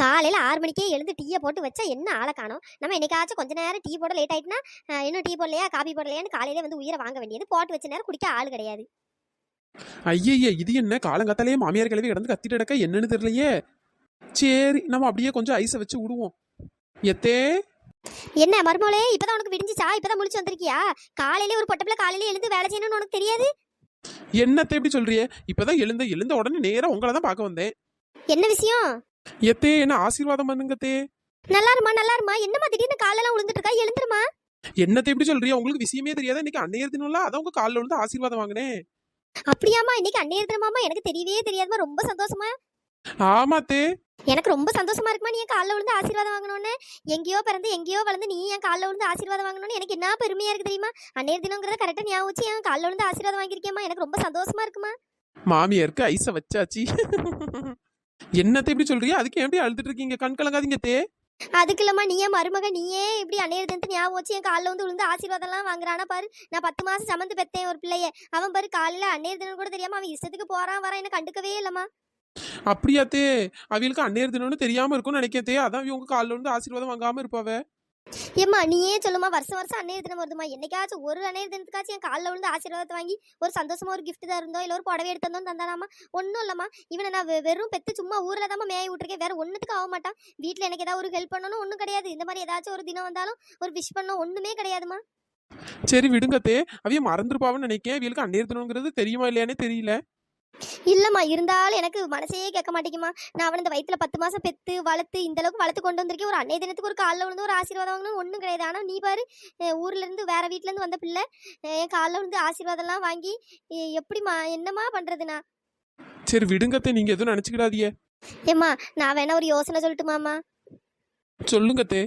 காலையில் ஆறு மணிக்கே எழுந்து டீயை போட்டு வச்சா என்ன ஆளை காணோம்? நம்ம என்னைக்காச்சும் கொஞ்ச நேரம் டீ போட லேட் ஆயிட்டுனா இன்னும் டீ போடலையா காபி போடலையான்னு காலையிலே வந்து உயிரை வாங்க வேண்டியது. போட்டு வச்ச நேரம் குடிக்க ஆள் கிடையாது. ஐயய்ய இது என்ன? காலங்காத்தாலே மாமியார் கிளவி கிடந்து கத்திட்டு கிடக்க என்னன்னு தெரியலையே. சரி நம்ம அப்படியே கொஞ்சம் ஐஸை வச்சு விடுவோம் எத்தே? என்ன மருமோளே இப்பதான் உனக்கு விடிஞ்சிச்சா? இப்பதான் முழிச்சு வந்திருக்கியா? காலையிலே ஒரு பொட்டப்பில் காலையில எழுந்து வேலை செய்யணும்னு உனக்கு தெரியாது? என்னத்தை எப்படி சொல்றியே? இப்பதான் எழுந்த எழுந்த உடனே நேரா உங்களை தான் பார்க்க வந்தேன். என்ன விஷயம்? எத்தே என்ன ஆசீர்வாதம் பண்ணுங்கத்தே நல்லா இருமா நல்லா இருமா என்னம்மா திடீர்னு காலெல்லாம் விழுந்துட்டு இருக்கா எழுந்துருமா என்னத்தை எப்படி சொல்றியா? உங்களுக்கு விஷயமே தெரியாதா? இன்னைக்கு அன்னையர் தினம்ல அதான் உங்க காலில் விழுந்து ஆசீர்வாதம் வாங்கினேன் அப்படியாம்மா இன்னைக்கு அன்னையர் தினமாமா எனக்கு தெரியவே தெரியாதுமா ரொம்ப சந்தோஷமா. ஆமாத்தே எனக்கு ரொம்ப சந்தோஷமா இருக்குமா நீ என் காலில் விழுந்து ஆசீர்வாதம் வாங்கணும்னு எங்கேயோ பிறந்து எங்கேயோ வளர்ந்து நீ என் காலில் விழுந்து ஆசீர்வாதம் வாங்கணும்னு எனக்கு என்ன பெருமையா இருக்கு தெரியுமா? அன்னையர் தினங்கிறத கரெக்டாக ஞாபகம் வச்சு என் காலில் விழுந்து ஆசீர்வாதம் வாங்கியிருக்கேம்மா எனக்கு ரொம்ப சந்தோஷமா இருக்குமா? மாமியாருக்கு ஐஸை வச்சாச்சு. என்னத்தை எப்படி சொல்றியா? அதுக்கு எப்படி அழுதுட்டு இருக்கீங்க கண் கலங்காதீங்க தே. அதுக்கு இல்லம்மா நீ என் மருமக நீயே இப்படி தினத்தை ஞாபகம் வச்சு என் காலில் வந்து விழுந்து ஆசீர்வாதம்லாம் வாங்குறானா பாரு. நான் பத்து மாசம் சமந்து பெத்தேன் ஒரு பிள்ளைய. அவன் பாரு காலையில அன்னையர் தினம் கூட தெரியாம அவன் இஷ்டத்துக்கு போறான் வரான் என்ன கண்டுக்கவே இல்லம்மா. அப்படியாத்தே அவியலுக்கு அன்னையர் தினம்னு தெரியாம இருக்கும்னு நினைக்கத்தே அதான் இவங்க காலில் விழுந்து ஆசீர்வாதம் வாங்காம இருப்பாவ. ஏம்மா நீயே சொல்லுமா வருஷம் வருஷம் அன்னையர் தினம் வருதுமா என்னைக்காச்சும் ஒரு அன்னையர் தினத்துக்காச்சும் என் காலில் விழுந்து ஆசீர்வாதத்தை வாங்கி ஒரு சந்தோஷமா ஒரு கிஃப்ட் தான் இருந்தோம் இல்லை ஒரு புடவை எடுத்திருந்தோம் தந்தானாமா ஒன்றும் இல்லம்மா. இவனை நான் வெறும் பெற்று சும்மா ஊரில் தான் மேய விட்டுருக்கேன். வேற ஒன்றுத்துக்கு ஆக மாட்டான். வீட்டில் எனக்கு ஏதாவது ஒரு ஹெல்ப் பண்ணணும் ஒன்றும் கிடையாது. இந்த மாதிரி ஏதாச்சும் ஒரு தினம் வந்தாலும் ஒரு விஷ் பண்ணணும் ஒன்றுமே கிடையாதுமா சரி விடுங்கத்தே. அவைய மறந்துருப்பாவன்னு நினைக்கேன். இவளுக்கு அந்நேர் தினங்கிறது தெரியுமா இல்லையானே தெரியல. இல்லம்மா இருந்தாலும் எனக்கு மனசே கேட்க மாட்டேங்குமா நான் அவன் இந்த வயித்துல பத்து மாசம் பெத்து வளர்த்து இந்த அளவுக்கு வளர்த்து கொண்டு வந்திருக்கேன். ஒரு அன்னைய தினத்துக்கு ஒரு காலில் விழுந்து ஒரு ஆசீர்வாதம் வாங்கணும் ஒன்றும் கிடையாது. ஆனால் நீ பாரு அஹ் ஊர்ல இருந்து வேற வீட்ல இருந்து வந்த பிள்ளை என் காலில் விழுந்து ஆசீர்வாதம்லாம் வாங்கி எப்படிம்மா என்னம்மா பண்றதுண்ணா? சரி விடுங்கத்தே நீங்க எதுவும் நினைச்சுக்கிடாதீங்க. ஏம்மா நான் வேணா ஒரு யோசனை சொல்லட்டுமாம்மா? சொல்லுங்கத்தே.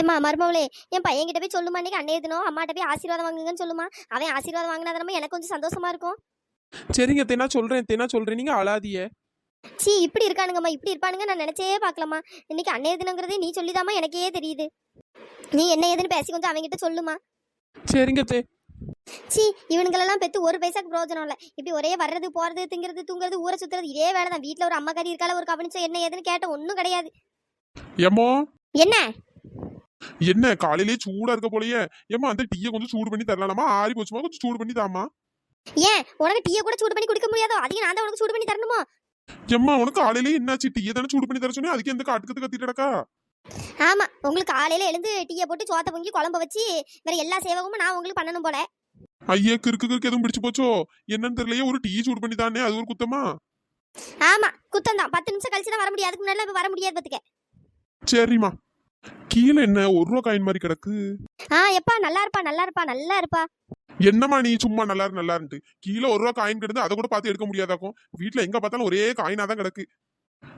ஏம்மா மருமவளே என் பையன் கிட்ட போய் சொல்லுமா இன்னைக்கு அன்னைய தினம் அம்மாட்ட போய் ஆசீர்வாதம் வாங்குங்கன்னு சொல்லுமா அவன் ஆசீர்வாதம் வாங்கினாதான் எனக்கு கொஞ்சம் சந்தோஷமா இருக்கும். சரிங்க தே நான் சொல்றேன் தே நான் சொல்றேன். நீங்க அழாதிய சீ இப்படி இருக்கானுங்கம்மா இப்படி இருப்பானுங்க நான் நினைச்சே பார்க்கலாமா இன்னைக்கு அன்னைய தினங்கிறதே நீ சொல்லிதாம்மா எனக்கே தெரியுது. நீ என்ன ஏதுன்னு பேசி கொஞ்சம் அவன்கிட்ட சொல்லுமா. சரிங்க தே. சீ இவனுங்களெல்லாம் பெத்து ஒரு பைசாக்கு பிரயோஜனம் இல்லை. இப்படி ஒரே வர்றது போறது திங்கிறது தூங்குறது ஊரை சுத்துறது இதே வேலை தான். வீட்டில் ஒரு அம்மா கறி இருக்கால ஒரு கவனிச்சம் என்ன ஏதுன்னு கேட்ட ஒன்றும் கிடையாது. ஏமோ என்ன? என்ன காலையிலேயே சூடா இருக்க போலயே. ஏமா அந்த டீயை கொஞ்சம் சூடு பண்ணி தரலாமா ஆறி போச்சுமா கொஞ்சம் சூடு பண்ணி தாமா ஏன்? உனக்கு டீயை கூட சூடு பண்ணி குடிக்க முடியாதோ? அதையும் நான் தான் உனக்கு சூடு பண்ணி தரணுமோ? எம்மா உனக்கு காலையிலேயே என்னாச்சு? டீயை தானே சூடு பண்ணி தர சொன்னேன் அதுக்கு எந்த காட்டுக்கத்து கத்திட்டு கிடக்கா? ஆமா உங்களுக்கு காலையில எழுந்து டீயை போட்டு சோத்த பொங்கி குழம்ப வச்சு வேற எல்லா சேவகமும் நான் உங்களுக்கு பண்ணணும் போல. ஐயே கிறுக்கு கிறுக்கு எதுவும் பிடிச்சு போச்சோ? என்னன்னு தெரியலையே ஒரு டீ சூடு பண்ணி தானே அது ஒரு குத்தமா? ஆமா குத்தம் தான். பத்து நிமிஷம் கழிச்சு தான் வர முடியாது அதுக்கு முன்னாடி வர முடியாது பத்துக்க. சரிம்மா. கீழே என்ன ஒரு ரூபா காயின் மாதிரி கிடக்கு? ஆ எப்பா நல்லா இருப்பா நல்லா இருப்பா நல்லா இருப்பா. என்னம்மா நீ சும்மா நல்லா நல்லா இருந்து கீழே ஒரு ரூபா காயின் கிடந்து அதை கூட பார்த்து எடுக்க முடியாதாக்கும்? வீட்டுல எங்க பார்த்தாலும் ஒரே காயினா தான் கிடக்கு.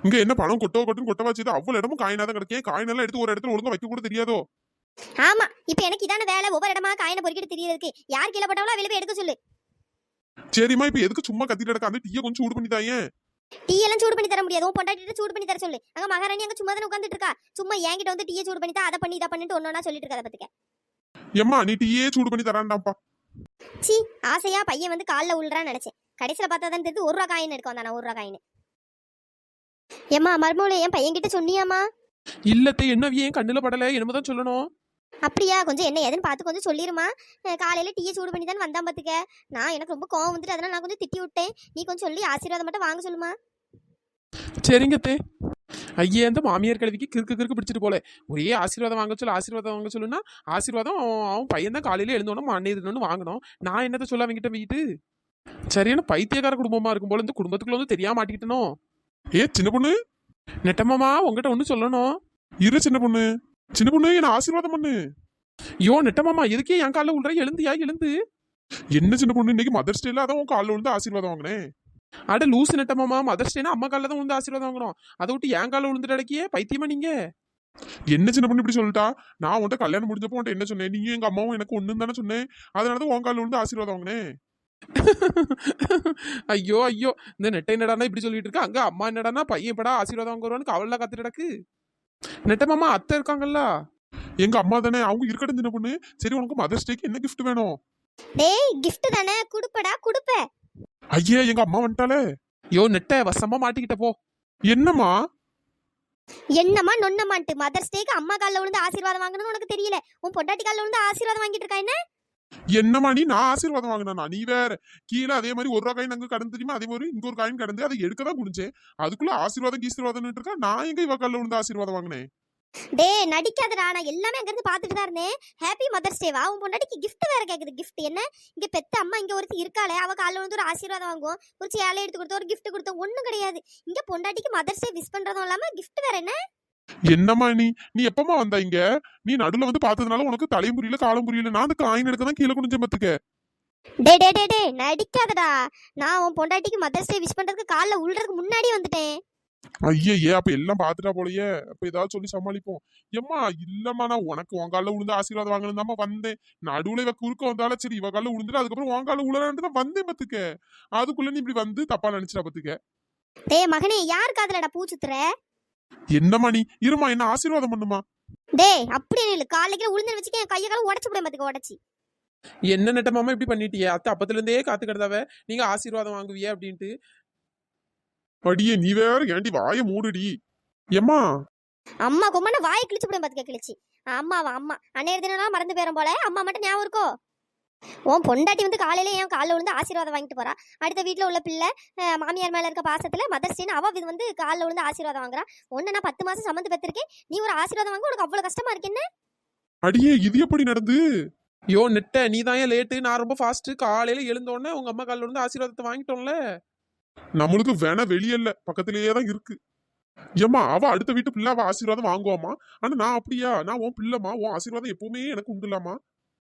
இங்க என்ன பணம் கொட்டோ கொட்டுன்னு கொட்ட வச்சது அவ்வளவு இடமும் காயினா தான் கிடக்கேன் காயின் எல்லாம் எடுத்து ஒரு இடத்துல ஒழுங்கா வைக்க கூட தெரியாதோ? ஆமா இப்ப எனக்கு இதான வேலை ஒவ்வொரு இடமா காயினை பொறுக்கிட்டு தெரியறதுக்கு. யார் கீழே போட்டாலும் அவளை எடுக்க சொல்லு. சரிம்மா இப்ப எதுக்கு சும்மா கத்திட்டு கிடக்க? அந்த டீயை கொஞ்சம் சூடு பண்ணி தாயேன் டீ எல்லாம் சூடு பண்ணி தர முடியாது. உன் பொண்டாட்டிட்டு சூடு பண்ணி தர சொல்லு. அங்க மகாராணி அங்க சும்மா தானே உட்காந்துட்டு இருக்கா? சும்மா என்கிட்ட வந்து டீயை சூடு பண்ணி தா அதை பண்ணி இதை பண்ணிட்டு ஒன்னொன்னா சொல்லிட்டு இருக்கா அதை பத்துக்க எம்மா நீ டீயே சூடு பண்ணி தரான்டாப்பா சீ ஆசையா பையன் வந்து காலில் உள்றான்னு நினைச்சேன். கடைசியில் பார்த்தா தான் தெரியுது ஒரு ரூபா காயின் எடுக்க வந்தானா ஒரு ரூபா காயின் ஏம்மா மருமூளை என் பையன் கிட்ட சொன்னியாமா இல்லத்தே என்ன ஏன் கண்ணுல படல என்னமோதான் சொல்லணும்? அப்படியா கொஞ்சம் என்ன ஏதுன்னு பார்த்து கொஞ்சம் சொல்லிருமா? காலையில டீயை சூடு பண்ணி தான் வந்தான் பார்த்துக்க நான் எனக்கு ரொம்ப கோவம் வந்துட்டு அதனால நான் கொஞ்சம் திட்டி விட்டேன். நீ கொஞ்சம் சொல்லி ஆசீர்வாதம் மட்டும் வாங்க சொல்லுமா? சரிங்க தே. ஐயே அந்த மாமியார் கல்விக்கு கிறுக்கு கிறுக்கு பிடிச்சிட்டு போல. ஒரே ஆசீர்வாதம் வாங்க சொல்லு ஆசீர்வாதம் வாங்க சொல்லுன்னா ஆசீர்வாதம் அவன் பையன் தான் காலையில எழுந்தோன்னு அன்னையதுன்னு வாங்கணும். நான் என்னத்த சொல்ல அவங்ககிட்ட வீட்டு? சரியான பைத்தியக்கார குடும்பமா இருக்கும் போல இந்த குடும்பத்துக்குள்ள வந்து தெரியாம மாட்டிக்கிட்டனும் ஏ சின்ன பொண்ணு? நெட்டமாமா உங்ககிட்ட ஒண்ணு சொல்லணும். இரு சின்ன பொண்ணு. சின்ன பொண்ணு என்ன ஆசீர்வாதம் பண்ணு. ஐயோ நெட்டமாமா எதுக்கே என் காலில் உள்ள எழுந்தியா எழுந்து? என்ன சின்ன பொண்ணு இன்னைக்கு மதர்ஸ் டேல அதான் உன் காலில் விழுந்து ஆசீர்வாதம் வாங்கினேன். அட லூசு நட்டமாமா மதர்ஸ் டேனா அம்மா காலில் தான் விழுந்து ஆசீர்வாதம் வாங்கணும். அதை விட்டு என் காலில் விழுந்துட்டு அடக்கியே பைத்தியமா நீங்க? என்ன சின்ன பொண்ணு இப்படி சொல்லிட்டா? நான் உன்ட்ட கல்யாணம் முடிஞ்சப்போ உன்ட்ட என்ன சொன்னேன்? நீயும் எங்க அம்மாவும் எனக்கு ஒன்று தானே சொன்னேன். அதனால தான் உன் காலில் விழுந்து ஆசீர்வாதம் வாங்கினேன். ஐயோ ஐயோ. இந்த நெட்டை என்னடானா இப்படி சொல்லிட்டு இருக்கா? அங்க அம்மா என்னடானா பையன் படா ஆசீர்வாதம் வாங்குறவனுக்கு கவலை கத்துட்டு கிடக்கு. நெட்டமாமா அத்தை இருக்காங்கல்ல? எங்க அம்மா தானே. அவங்க இருக்கட்டும் சின்ன பொண்ணு. சரி உனக்கு மதர்ஸ் டேக்கு என்ன கிஃப்ட் வேணும்? டேய் கிஃப்ட் தானே? குடுப்படா குடுப்ப. ஐயே எங்க அம்மா வந்துட்டாலே யோ நெட்ட வசமா மாட்டிக்கிட்ட போ. என்னம்மா? என்னம்மா நொன்னமான்ட்டு மதர்ஸ் டேக்கு அம்மா காலில் விழுந்து ஆசீர்வாதம் வாங்கணும்னு உனக்கு தெரியல. உன் பொண்டாட்டி காலில் விழுந்து ஆசீர்வாதம் வாங்கிட்டு இருக்கா என்ன? என்னம்மா நீ நான் ஆசீர்வாதம் வாங்கினா நீ வேற. கீழே அதே மாதிரி ஒரு ரூபா காயின் அங்க கடந்து தெரியுமா? அதே மாதிரி இங்க ஒரு காயின் கடந்து அதை எடுக்க தான் குடிச்சேன் அதுக்குள்ள ஆசீர்வாதம் கீசீர்வாதம் இருக்கா? நான் எங்க இவ கல்ல விழுந்து ஆசீர்வாதம் வாங்கினேன்? டே நடிக்காதடா. நான் எல்லாமே அங்கிருந்து பார்த்துட்டு தான் இருந்தேன். ஹாப்பி மதர்ஸ் டேவா உன் பொண்டாட்டிக்கு gift வேற கேக்குது. Gift என்ன? இங்க பெத்த அம்மா இங்க ஒருத்தி இருக்காளே. அவ காலில் விழுந்து ஒரு ஆசீர்வாதம் வாங்குவோம். ஒரு சேலை எடுத்து கொடுத்தோம். ஒரு gift கொடுத்தோம். ஒண்ணும் கிடையாது. இங்க பொண்டாட்டிக்கு மதர்ஸ் டே விஷ் பண்றதும் இல்லாம gift வேற என்ன? என்னம்மா நீ? நீ எப்பமா வந்த இங்க? நீ நடுவுல வந்து பார்த்ததுனால உனக்கு தலையும் புரியல காலம் புரியல. நான் அந்த காயின் எடுக்க தான் கீழே குனிஞ்ச பத்துக்க. டே டே டே டே நடிக்காதடா. நான் உன் பொண்டாட்டிக்கு மதர்ஸ் டே விஷ் பண்றதுக்கு காலில் உள்றதுக்கு முன்னாடி வந்துட்டேன். ஐயே அப்ப எல்லாம் பாத்துட்டா போலயே. அப்ப ஏதாவது சொல்லி சமாளிப்போம். எம்மா இல்லம்மா நான் உனக்கு உன் காலில் விழுந்து ஆசீர்வாதம் வாங்கணும் தாம்மா வந்தேன். நடுவுல இவ குறுக்க வந்தாலும் சரி இவ காலில் விழுந்துட்டு அதுக்கப்புறம் உன் காலில் உழலான்ட்டு தான் வந்தேன் பத்துக்க அதுக்குள்ள நீ இப்படி வந்து தப்பா நினைச்சிட்டா பத்துக்க டேய் மகனே யார் காதுலடா பூ சுத்துற? என்னம்மா நீ? இருமா என்ன ஆசீர்வாதம் பண்ணுமா? டேய் அப்படியே இல்லை காலைக்கு உளுந்து வச்சுக்க என் கையை காலம் உடச்சு விட மாத்துக்க உடச்சி. என்ன நட்டமாமா இப்படி பண்ணிட்டியே? அத்தை அப்பத்துல இருந்தே காத்து கிடந்தாவ நீங்க ஆசீர்வாதம் வாங்குவியே அப்படின்ட்டு. அடியே நீ வேற ஏண்டி வாய மூடுடி? எம்மா? அம்மா கொம்மன வாயை கிழிச்சு விட பாத்துக்க கிழிச்சு. அம்மாவா அம்மா. அன்னைய தினம் மறந்து போயிரும் போல. அம்மா மட்டும் ஞாபகம் இருக்கோ? உன் பொண்டாட்டி வந்து காலையில என் காலில் விழுந்து ஆசீர்வாதம் வாங்கிட்டு போறா. அடுத்த வீட்ல உள்ள பிள்ளை மாமியார் மேல இருக்க பாசத்துல மதர்ஸ் டேன்னு அவ இது வந்து காலில் விழுந்து ஆசீர்வாதம் வாங்குறா. ஒன்னு நான் பத்து மாசம் சம்மந்து பெற்றிருக்கேன் நீ ஒரு ஆசீர்வாதம் வாங்க உனக்கு அவ்வளவு கஷ்டமா இருக்கு என்ன? அடியே இது எப்படி நடந்து? யோ நெட்ட நீ தான் ஏன் லேட்டு நான் ரொம்ப ஃபாஸ்ட் காலையில எழுந்த உடனே உங்க அம்மா காலில் இருந்து ஆசீர்வாதத்தை வாங்கிட்டோம்ல. நம்மளுக்கு வேணா வெளியல்ல பக்கத்திலேயே தான் இருக்கு. ஏம்மா அவ அடுத்த வீட்டு பிள்ளை அவ ஆசீர்வாதம் வாங்குவாமா ஆனா நான் அப்படியா? நான் உன் பிள்ளைமா உன் ஆசீர்வாதம் எப்பவுமே எனக்கு உண்டுலாமா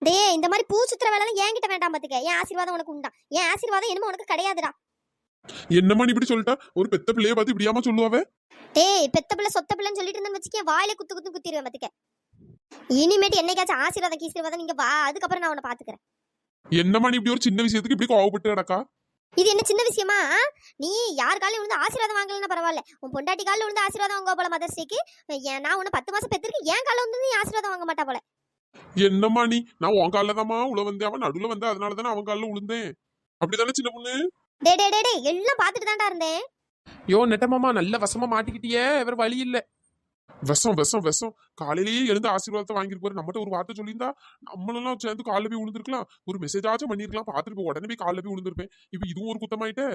டேய் இந்த மாதிரி பூ சுத்துற வேலை என்கிட்ட வேண்டாம் பாத்துக்க. என் ஆசீர்வாதம் உனக்கு உண்டா? என் ஆசீர்வாதம் என்னமோ உனக்கு கிடையாதுடா. என்னம்மா நீ இப்படி சொல்லிட்டா? ஒரு பெத்த பிள்ளைய பார்த்து இப்படியாமா சொல்லுவாவே? டேய் பெத்த பிள்ளை சொத்த பிள்ளைன்னு சொல்லிட்டு இருந்தேன்னு வச்சுக்கேன் வாயில குத்து குத்து குத்திடுவேன் பாத்துக்க. இனிமேட்டு என்னைக்காச்சும் ஆசீர்வாதம் கீசீர்வாதம் நீங்க வா அதுக்கப்புறம் நான் உன்னை பாத்துக்கிறேன். என்னம்மா நீ இப்படி ஒரு சின்ன விஷயத்துக்கு இப்படி கோவப்பட்டு நடக்கா இது என்ன சின்ன விஷயமா? நீ யார் காலையும் விழுந்து ஆசீர்வாதம் வாங்கலன்னா பரவாயில்ல. உன் பொண்டாட்டி காலில் விழுந்து ஆசீர்வாதம் வாங்க போல மதர்ஸ் டேக்கு நான் உன்னை பத்து மாசம் பெற்றிருக்கேன் என் காலில் வந்து நீ ஆசீர்வாதம் வாங்க மாட்டா போல. என்னம்மா நீ? நான் உன் காலில் தாம்மா உள்ள வந்தேன். அவன் நடுவுல வந்தேன் அதனால தானே அவன் காலில் விழுந்தேன் அப்படிதானே சின்ன பொண்ணு? டே டே டே டே எல்லாம் பார்த்துட்டு தான்டா இருந்தேன். யோ நெட்டமாமா நல்ல வசமா மாட்டிக்கிட்டியே. வேற வழி இல்ல. விஷம் விஷம் விஷம். காலையிலேயே எழுந்து ஆசீர்வாதத்தை வாங்கிருப்பாரு நம்மகிட்ட ஒரு வார்த்தை சொல்லியிருந்தா நம்மளெல்லாம் சேர்ந்து காலில் போய் விழுந்திருக்கலாம். ஒரு மெசேஜ் ஆச்சும் பண்ணிருக்கலாம் பார்த்துட்டு போய் உடனே போய் காலில் போய் விழுந்திருப்பேன். இப்போ இதுவும் ஒரு குத்தமாயிட்டே.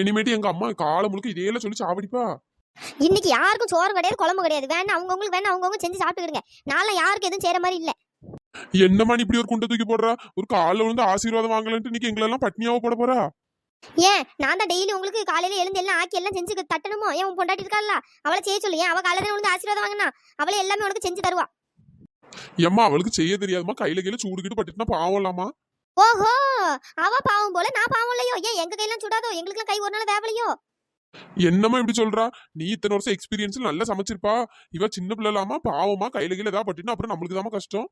இனிமேட்டு எங்க அம்மா காலை முழுக்க இதேல சொல்லி சாவடிப்பா. இன்னைக்கு யாருக்கும் சோறும் கிடையாது குழம்பு கிடையாது. வேணா அவங்கவுங்களுக்கு வேணா அவங்கவுங்க செஞ்சு சாப்பிட்டுக்கிடுங்க. நான்லாம் யாருக்கும் எதுவும் செய்யற மாதிரி இல்ல. என்னம்மா இப்படி ஒரு குண்டை தூக்கி போடுறா? ஒரு காலில் விழுந்து ஆசீர்வாதம் வாங்கலன்ட்டு இன்னைக்கு எங்களெல்லாம் பட்னியாவ போட போறா? ஏன்? நான் தான் டெய்லி உங்களுக்கு காலையில எழுந்து எல்லாம் ஆக்கி எல்லாம் செஞ்சு தட்டணுமோ? ஏன் உன் பொண்டாட்டி இருக்கால அவளை செய்ய சொல்லு. ஏன்? அவ காலையில விழுந்து ஆசீர்வாதம் வாங்கினா? அவளே எல்லாமே உனக்கு செஞ்சு தருவா. எம்மா அவளுக்கு செய்ய தெரியாதுமா கையில கையில சூடுகிட்டு பட்டுட்டுனா பாவம் இல்லாமா ஓஹோ! அவ பாவம் போல நான் பாவம் இல்லையோ? ஏன் எங்க கையெல்லாம் சுடாதோ? எங்களுக்குலாம் கை ஒரு நாள் வேவலையோ என்னம்மா இப்படி சொல்றா? நீ இத்தனை வருஷம் எக்ஸ்பீரியன்ஸ் நல்லா சமைச்சிருப்பா. இவ சின்ன பிள்ளைலாமா பாவமா கையில கையில ஏதாவது பட்டுனா அப்புறம் நம்மளுக்கு தாமா கஷ்டம்.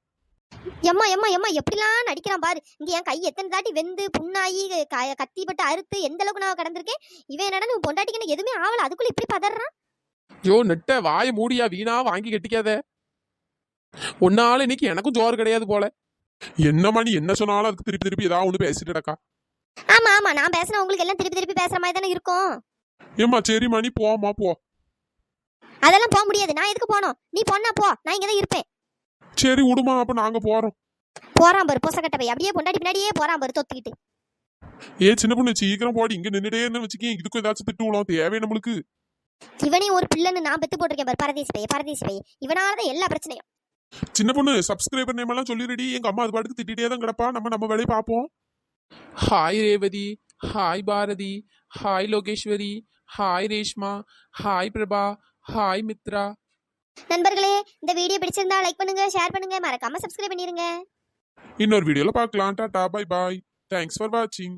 எம்மா எம்மா எம்மா எப்படிலாம் நடிக்கிறான் பாரு. இங்க என் கை எத்தனை தாட்டி வெந்து புண்ணாகி க- கத்தி பட்டு அறுத்து எந்த அளவுக்கு நான் கடந்திருக்கேன்? இவன் என்னடா உன் பொண்டாட்டிக்கு எதுவுமே ஆகல? அதுக்குள்ள இப்படி பதறான்? யோ நெட்ட வாய மூடியா வீணா வாங்கி கட்டிக்காத. ஒன்னால இன்னைக்கு எனக்கும் ஜோறு கிடையாது போல. என்னம்மா நீ என்ன சொன்னாலும் அதுக்கு திருப்பி திருப்பி ஏதாவது ஒண்ணு பேசிட்டு கிடக்கா ஆமா ஆமா நான் பேசினா உங்களுக்கு எல்லாம் திருப்பி திருப்பி பேசுற மாதிரி தானே இருக்கும். ஏம்மா சரிம்மா நீ போம்மா போ. அதெல்லாம் போக முடியாது. நான் எதுக்கு போனோம் நீ பொண்ணா போ. நான் இங்க தான் இருப்பேன். சரி விடுமா அப்ப நாங்க போறோம். போறான் பாரு பொசக்கட்ட போய். அப்படியே பொண்டாட்டி பின்னாடியே போறான் பாரு தொத்திக்கிட்டு. ஏ சின்ன பொண்ணு சீக்கிரம் போடி. இங்க நின்னுட்டே இருந்து வச்சுக்கேன் இதுக்கும் ஏதாச்சும் திட்டு விழும் தேவை நம்மளுக்கு. இவனே ஒரு பிள்ளைன்னு நான் பெத்து போட்டிருக்கேன் பாரு பரதேசி பைய பரதேசி பைய. இவனாலதான் எல்லா பிரச்சனையும். சின்ன பொண்ணு சப்ஸ்கிரைபர் நேம் எல்லாம் சொல்லிடுடி எங்க அம்மா அது பாட்டுக்கு திட்டிட்டே தான் கிடப்பா. நம்ம நம்ம வேலையை பார்ப்போம். Hi Revathi. Hi Bharathi. Hi Logeswari. Hi Reshma. Hi Prabha. Hi Mithra. நண்பர்களே இந்த வீடியோ பிடிச்சிருந்தா லைக் பண்ணுங்க ஷேர் பண்ணுங்க மறக்காம சப்ஸ்கிரைப் பண்ணிருங்க. இன்னொரு வீடியோல பார்க்கலாம். Tata bye bye thanks for வாட்சிங்